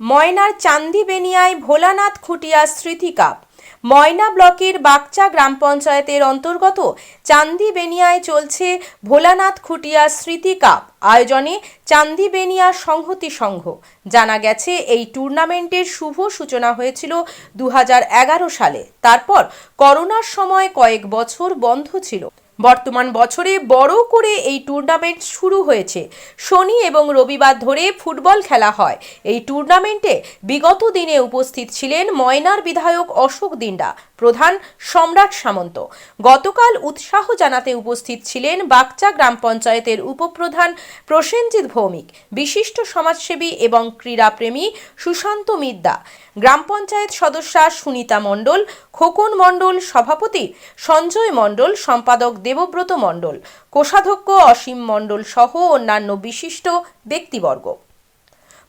ময়নার চান্দিবেনিয়ায় ভোলানাথ খুটিয়া স্মৃতি কাপ ময়না ব্লকের বাগচা গ্রাম পঞ্চায়েতের অন্তর্গত চান্দিবেনিয়ায় চলছে ভোলানাথ খুটিয়া স্মৃতি কাপ আয়োজনে চান্দিবেনিয়া সংহতি সংঘ। জানা গেছে, এই টুর্নামেন্টের শুভ সূচনা হয়েছিল দু হাজার এগারো সালে। তারপর করোনার সময় কয়েক বছর বন্ধ ছিল। বর্তমান বছরে বড় করে এই টুর্নামেন্ট শুরু হয়েছে। শনি এবং রবিবার ধরে ফুটবল খেলা হয়। এই টুর্নামেন্টে বিগত দিনে উপস্থিত ছিলেন ময়নার বিধায়ক অশোক দিন্ডা, প্রধান সম্রাট সামন্ত। গতকাল উৎসাহ জানাতে উপস্থিত ছিলেন বাগচা গ্রাম পঞ্চায়েতের উপপ্রধান প্রসেনজিৎ ভৌমিক, বিশিষ্ট সমাজসেবী এবং ক্রীড়াপ্রেমী সুশান্ত মিদ্দা, গ্রাম পঞ্চায়েত সদস্যা সুনিতা মণ্ডল, খোকন মণ্ডল সভাপতি সঞ্জয় মণ্ডল, সম্পাদক দেবব্রত মণ্ডল, কোষাধ্যক্ষ অসীম মণ্ডল সহ অন্যান্য বিশিষ্ট ব্যক্তিবর্গ।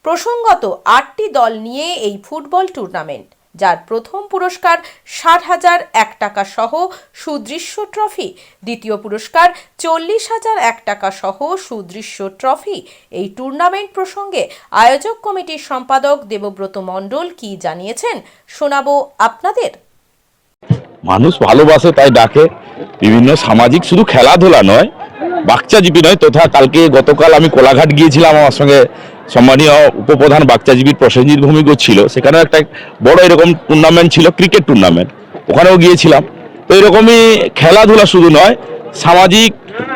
প্রসঙ্গত আটটি দল নিয়ে এই ফুটবল টুর্নামেন্ট, যার প্রথম পুরস্কার ষাট হাজার এক টাকা সহ সুদৃশ্য ট্রফি, দ্বিতীয় পুরস্কার চল্লিশ হাজার এক টাকা সহ সুদৃশ্য ট্রফি। এই টুর্নামেন্ট প্রসঙ্গে আয়োজক কমিটির সম্পাদক দেবব্রত মণ্ডল কি জানিয়েছেন শোনাবো আপনাদের। মানুষ ভালোবাসে, তাই ডাকে। বিভিন্ন সামাজিক, শুধু খেলাধুলা নয় বাচ্চাজীবী নয়, তথা কালকে গতকাল আমি কোলাঘাট গিয়েছিলাম, আমার সঙ্গে সম্মানীয় উপপ্রধান বাচ্চাজীবীর প্রসেনজিৎ ভূমিক ছিল। সেখানেও একটা বড় এরকম টুর্নামেন্ট ছিল ক্রিকেট টুর্নামেন্ট ওখানেও গিয়েছিলাম। তো এরকমই খেলাধুলা শুধু নয়, সামাজিক,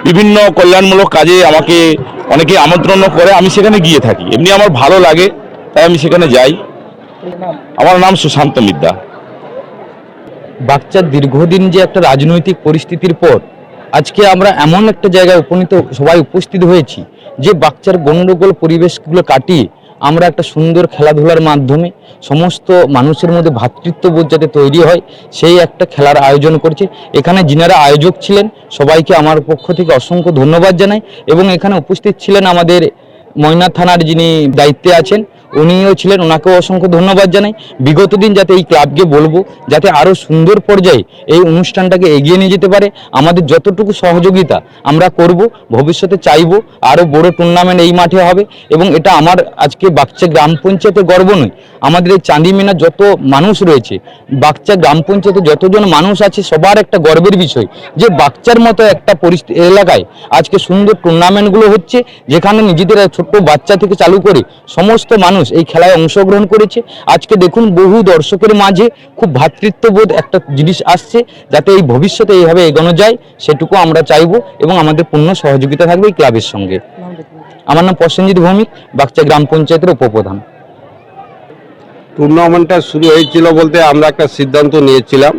বিভিন্ন কল্যাণমূলক কাজে আমাকে অনেকে আমন্ত্রণ করে, আমি সেখানে গিয়ে থাকি। এমনি আমার ভালো লাগে, তাই আমি সেখানে যাই। আমার নাম সুশান্ত মিদ্যা বাচ্চার দীর্ঘদিন যে একটা রাজনৈতিক পরিস্থিতির পর, আজকে আমরা এমন একটা জায়গায় উপনীত, সবাই উপস্থিত হয়েছি যে বাচ্চার গণ্ডগোল পরিবেশগুলো কাটিয়ে আমরা একটা সুন্দর খেলাধুলার মাধ্যমে সমস্ত মানুষের মধ্যে ভ্রাতৃত্ববোধ যাতে তৈরি হয়, সেই একটা খেলার আয়োজন করছে। এখানে যিনারা আয়োজক ছিলেন, সবাইকে আমার পক্ষ থেকে অসংখ্য ধন্যবাদ জানাই এবং এখানে উপস্থিত ছিলেন আমাদের ময়না থানার যিনি দায়িত্বে আছেন উনিও ছিলেন। ওনাকেও অসংখ্য ধন্যবাদ জানাই। বিগত দিন যাতে এই ক্লাবকে বলব, যাতে আরও সুন্দর পর্যায়ে এই অনুষ্ঠানটাকে এগিয়ে নিয়ে যেতে পারে। আমাদের যতটুকু সহযোগিতা আমরা করব, ভবিষ্যতে চাইব আরও বড় টুর্নামেন্ট এই মাঠে হবে। এবং এটা আমার আজকে বাচ্চা গ্রাম পঞ্চায়েতের গর্ব নয়। আমাদের এই চাঁদিমিনা যত মানুষ রয়েছে বাচ্চা গ্রাম পঞ্চায়েতে যতজন মানুষ আছে, সবার একটা গর্বের বিষয় যে বাচ্চার মতো একটা পরিস্থিতি এলাকায় আজকে সুন্দর টুর্নামেন্টগুলো হচ্ছে, যেখানে নিজেদের ছোট্ট বাচ্চা থেকে চালু করে সমস্ত মানুষ এই খেলায় অংশগ্রহণ করেছে। আজকে দেখুন বহু দর্শকের মাঝে খুব ভ্রাতৃত্ববোধ একটা জিনিস আসছে, যাতে এই ভবিষ্যতে এইভাবে এগোনো যায়, সেটুকু আমরা চাইব এবং আমাদের পূর্ণ সহযোগিতা থাকবে এই ক্লাবের সঙ্গে। আমার নাম প্রসেনজিৎ ভৌমিক, বাগচা গ্রাম পঞ্চায়েতের উপপ্রধান। টুর্নামেন্টটা শুরু হয়েছিল বলতে আমরা একটা সিদ্ধান্ত নিয়েছিলাম।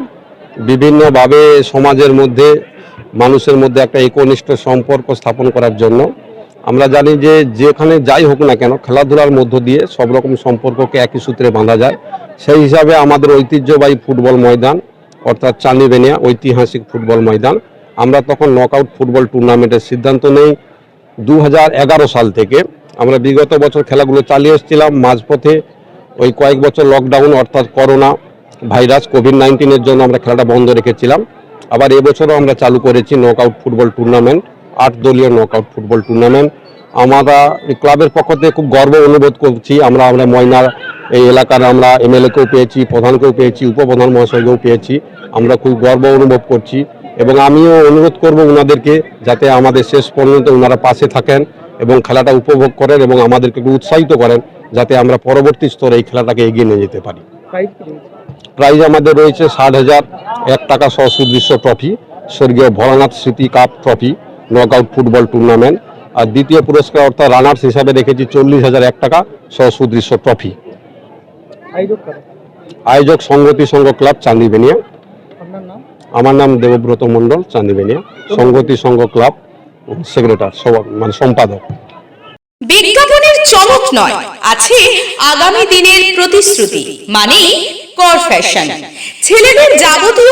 বিভিন্নভাবে সমাজের মধ্যে, মানুষের মধ্যে একটা একনিষ্ঠ সম্পর্ক স্থাপন করার জন্য। আমরা জানি যে যেখানে যাই হোক না কেন, খেলাধুলার মধ্য দিয়ে সব রকম সম্পর্ককে একই সূত্রে বাঁধা যায়। সেই হিসাবে আমাদের ঐতিহ্যবাহী ফুটবল ময়দান, অর্থাৎ চান্দিবেনিয়া ঐতিহাসিক ফুটবল ময়দান। আমরা তখন নকআউট ফুটবল টুর্নামেন্টের সিদ্ধান্ত নেই। দু হাজার এগারো সাল থেকে আমরা বিগত বছর খেলাগুলো চালিয়ে এসেছিলাম। মাঝপথে ওই কয়েক বছর লকডাউন অর্থাৎ করোনা ভাইরাস কোভিড নাইন্টিনের জন্য আমরা খেলাটা বন্ধ রেখেছিলাম। আবার এবছরও আমরা চালু করেছি নকআউট ফুটবল টুর্নামেন্ট আট দলীয় নকআউট ফুটবল টুর্নামেন্ট আমরা ক্লাবের পক্ষ থেকে খুব গর্ব অনুভব করছি। আমরা আমরা ময়নার এই এলাকার আমরা এমএলএকেও পেয়েছি, প্রধানকেও পেয়েছি, উপপ্রধান মহাশয়কেও পেয়েছি। আমরা খুব গর্ব অনুভব করছি এবং আমিও অনুরোধ করব ওনাদেরকে যাতে আমাদের শেষ পর্যন্ত ওনারা পাশে থাকেন এবং খেলাটা উপভোগ করেন এবং আমাদেরকে একটু উৎসাহিত করেন যাতে আমরা পরবর্তী স্তরে এই খেলাটাকে এগিয়ে নিয়ে যেতে পারি। প্রাইজ আমাদের রয়েছে ষাট হাজার এক টাকা সহ সুদৃশ্য ট্রফি, স্বর্গীয় ভোলানাথ স্মৃতি cup trophy. Knockout football tournament. আর দ্বিতীয় পুরস্কার অর্থাৎ রানার্স হিসাবে রেখেছি চল্লিশ হাজার এক টাকা সুদৃশ্য ট্রফি। আয়োজক সংগতি সংঘ ক্লাব চান্দিবেনিয়া। আমার নাম দেবব্রত মণ্ডল, চান্দিবেনিয়া। সংগতি সংঘ ক্লাব সেক্রেটার মানে সম্পাদক। বিজ্ঞাপনের চমক নয়, আছে আগামী দিনের প্রতিশ্রুতি মানে কর ফ্যাশন ছেলেদের যাবতীয়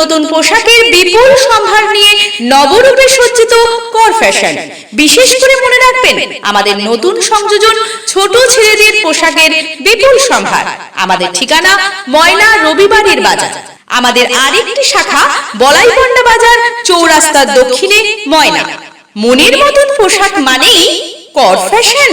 নতুন পোশাকের বিপুল সম্ভার নিয়ে নবরূপে সজ্জিত কর ফ্যাশন। বিশেষ করে মনে রাখবেন, আমাদের নতুন সংযোজন ছোট ছেলেদের পোশাকের বিপুল সম্ভার। আমাদের ঠিকানা ময়না রবিবারের বাজার। আমাদের আরেকটি শাখা বলাইপন্ডা বাজার, চৌরাস্তার দক্ষিণে ময়না। মনের মতন পোশাক মানেই কর ফ্যাশন।